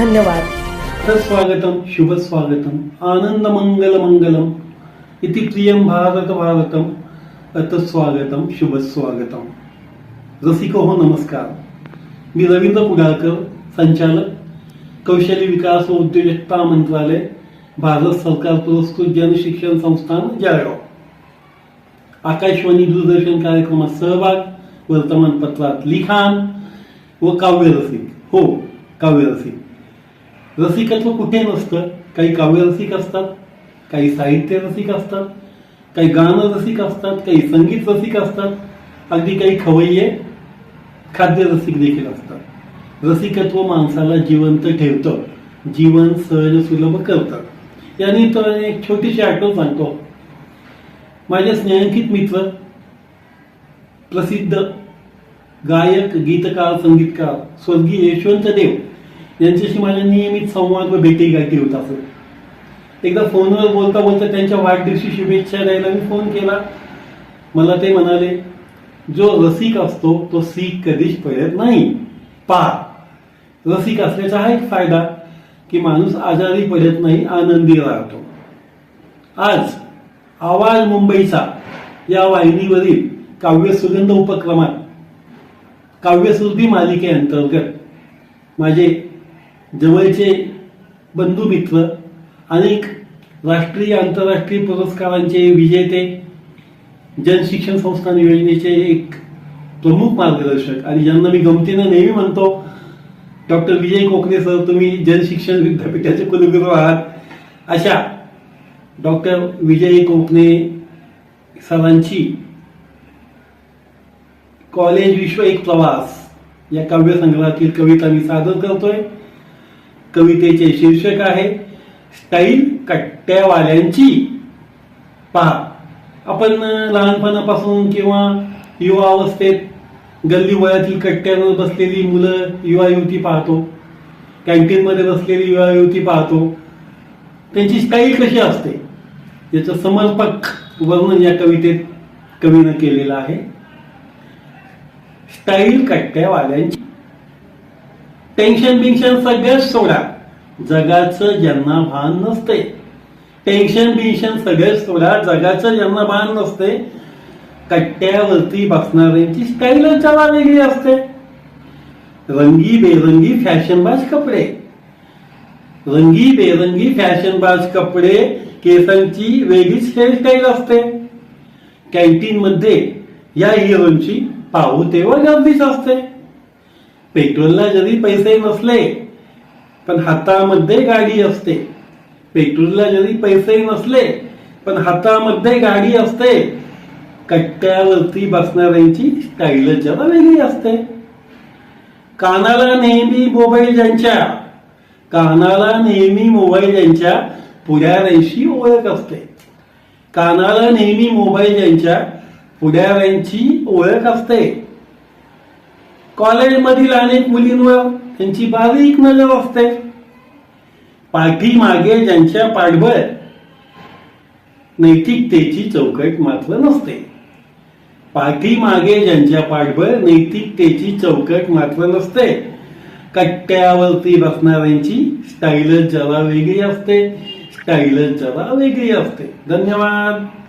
धन्यवाद. स्वागतम शुभ स्वागतम आनंद मंगल मंगलम इति प्रियम भारत भारतम अत स्वागतम शुभ स्वागतम रसिको हो नमस्कार. मी रवींद्र कुडाळकर संचालक कौशल्य विकास व उद्योजकता मंत्रालय भारत सरकार पुरस्कृत जनशिक्षण संस्थान जळगाव. आकाशवाणी दूरदर्शन कार्यक्रमात सहभाग वर्तमानपत्रात लिखाण व काव्यरसिक हो काव्यरसिक रसिकत्व कुठे नसतं? काही काव्य रसिक असतात काही साहित्य रसिक असतात काही गाणं रसिक असतात काही संगीत रसिक असतात. अगदी काही खवय्ये खाद्य रसिक देखील असतात. रसिकत्व माणसाला जिवंत ठेवतं जीवन सहज सुलभ करतं. या निमित्ताने एक छोटीशी आठवण सांगतो. माझे स्नेहांकित मित्र प्रसिद्ध गायक गीतकार संगीतकार स्वर्गीय यशवंत देव यांच्याशी माझ्या नियमित संवाद व भेटी गाठी होत असत एकदा फोनवर बोलता बोलता त्यांच्या वाढदिवशी शुभेच्छा द्यायला मी फोन केला. मला ते म्हणाले जो रसिक असतो तो सीख कधीच पडत नाही. पा. रसिक असल्याचा हा एक फायदा की माणूस आजारी पडत नाही आनंदी राहतो. आज आवाज मुंबईचा या वाहिनीवरील काव्य सुगंध उपक्रमात. काव्यसुरभी मालिकेअंतर्गत माझे जवळचे बंधुमित्र अनेक राष्ट्रीय आंतरराष्ट्रीय पुरस्कारांचे विजेते जनशिक्षण संस्थान योजनेचे एक प्रमुख मार्गदर्शक. आणि ज्यांना मी गमतीनं नेहमी म्हणतो डॉक्टर विजय कोकणे सर तुम्ही जनशिक्षण विद्यापीठाचे कुलगुरू आहात. अशा डॉक्टर विजय कोकणे सरांची कॉलेज विश्व एक प्रवास या काव्यसंग्रहातील कविता मी सादर करतोय. कवितेचे शीर्षक आहे स्टाईल कट्ट्यावाल्यांची पहा. आपण लहानपणापासून किंवा युवा अवस्थेत गल्ली वयातील कट्ट्यावर बसलेली मुलं युवा युवती पाहतो कॅन्टीनमध्ये बसलेली युवा युवती पाहतो. त्यांची स्टाईल कशी असते? याचं समर्पक वर्णन या कवितेत कवीनं केलेलं आहे. स्टाईल कट्ट्यावाल्यांची टेन्शन बिन्शन सगळंच सोडा. जगाचं ज्यांना भान नसते. टेन्शन बिन्शन सगळंच सोडा. जगाचं ज्यांना भान नसते. कट्ट्यावरती बसणाऱ्यांची स्टाईलच जरा वेगळी असते. रंगी बेरंगी फॅशनबाज कपडे. रंगी बेरंगी फॅशनबाज कपडे केसांची वेगळीच हेअरस्टाईल असते. कॅन्टीन मध्ये या हिरोची पाहू तेव्हा गर्दीच असते. पेट्रोलला जरी पैसे नसले पण हातामध्ये गाडी असते. पेट्रोलला जरी पैसे नसले पण हातामध्ये गाडी असते. कट्ट्यावरती बसणाऱ्यांची स्टाईल जरा वेगळी असते. कानाला नेहमी मोबाईल ज्यांच्या कानाला नेहमी मोबाईल ज्यांच्या पुढाऱ्यांशी ओळख असते. कानाला नेहमी मोबाईल ज्यांच्या पुढाऱ्यांची ओळख असते. कॉलेजमधील अनेक मुलींवर त्यांची बारीक नजर असते. पाठीमागे ज्यांच्या पाठबळ नैतिकतेची चौकट मात्र नसते. पाठीमागे ज्यांच्या पाठबळ नैतिकतेची चौकट मात्र नसते. कट्ट्यावरती बसणाऱ्यांची स्टाईलच जरा वेगळी असते. स्टाईलच जरा वेगळी असते. धन्यवाद.